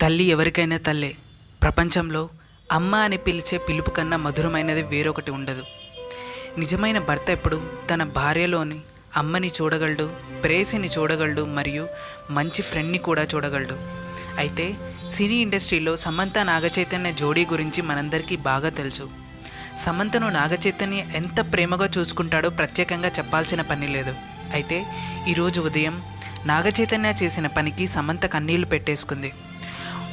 తల్లి ఎవరికైనా తల్లే. ప్రపంచంలో అమ్మ అని పిలిచే పిలుపు కన్నా మధురమైనది వేరొకటి ఉండదు. నిజమైన భర్త ఎప్పుడు తన భార్యలోని అమ్మని చూడగలడు ప్రేసిని చూడగలడు మరియు మంచి ఫ్రెండ్ని కూడా చూడగలడు. అయితే సినీ ఇండస్ట్రీలో సమంత నాగచైతన్య జోడీ గురించి మనందరికీ బాగా తెలుసు. సమంతను నాగచైతన్య ఎంత ప్రేమగా చూసుకుంటాడో ప్రత్యేకంగా చెప్పాల్సిన పని లేదు. అయితే ఈరోజు ఉదయం నాగచైతన్య చేసిన పనికి సమంత కన్నీళ్ళు పెట్టేసుకుంది.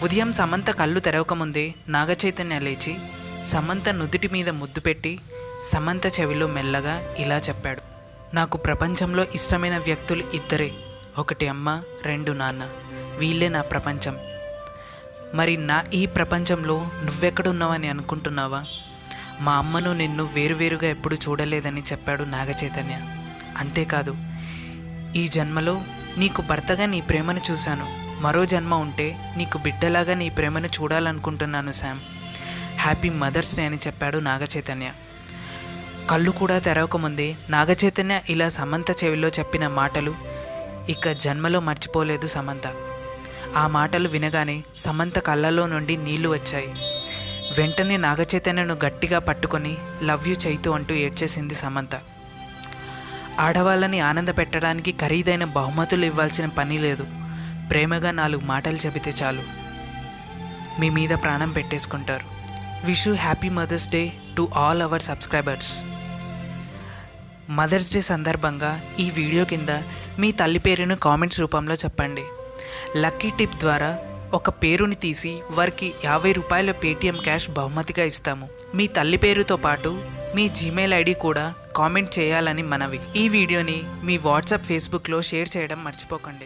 ఉదయం సమంత కళ్ళు తెరవకముందే నాగచైతన్య లేచి సమంత నుదుటి మీద ముద్దు పెట్టి సమంత చెవిలో మెల్లగా ఇలా చెప్పాడు. నాకు ప్రపంచంలో ఇష్టమైన వ్యక్తులు ఇద్దరే. ఒకటి అమ్మ రెండు నాన్న. వీళ్ళే నా ప్రపంచం. మరి నా ఈ ప్రపంచంలో నువ్వెక్కడున్నావని అనుకుంటున్నావా? మా అమ్మను నిన్ను వేరువేరుగా ఎప్పుడు చూడలేదని చెప్పాడు నాగచైతన్య. అంతేకాదు ఈ జన్మలో నీకు భర్తగా నీ ప్రేమను చూశాను. మరో జన్మ ఉంటే నీకు బిడ్డలాగా నీ ప్రేమను చూడాలనుకుంటున్నాను శామ్. హ్యాపీ మదర్స్ డే అని చెప్పాడు నాగచైతన్య. కళ్ళు కూడా తెరవకముందే నాగచైతన్య ఇలా సమంత చెవిలో చెప్పిన మాటలు ఇక జన్మలో మర్చిపోలేదు సమంత. ఆ మాటలు వినగానే సమంత కళ్ళలో నుండి నీళ్ళు వచ్చాయి. వెంటనే నాగచైతన్యను గట్టిగా పట్టుకొని లవ్ యూ చైతు అంటూ ఏడ్చేసింది సమంత. ఆడవాళ్ళని ఆనంద పెట్టడానికి ఖరీదైన బహుమతులు ఇవ్వాల్సిన పని లేదు. ప్రేమగా నాలుగు మాటలు చెబితే చాలు. మీ మీద ప్రాణం పెట్టేసుకుంటారు. Wish you happy mother's day to all our subscribers. Mother's day సందర్భంగా ఈ వీడియో కింద మీ తల్లి పేరును కామెంట్స్ రూపంలో చెప్పండి. లక్కీ టిప్ ద్వారా ఒక పేరుని తీసి వారికి యాభై రూపాయల పేటీఎం క్యాష్ బహుమతిగా ఇస్తాము. మీ తల్లి పేరుతో పాటు మీ జీమెయిల్ ఐడి కూడా కామెంట్ చేయాలని మనవి. ఈ వీడియోని మీ వాట్సాప్ ఫేస్బుక్లో షేర్ చేయడం మర్చిపోకండి.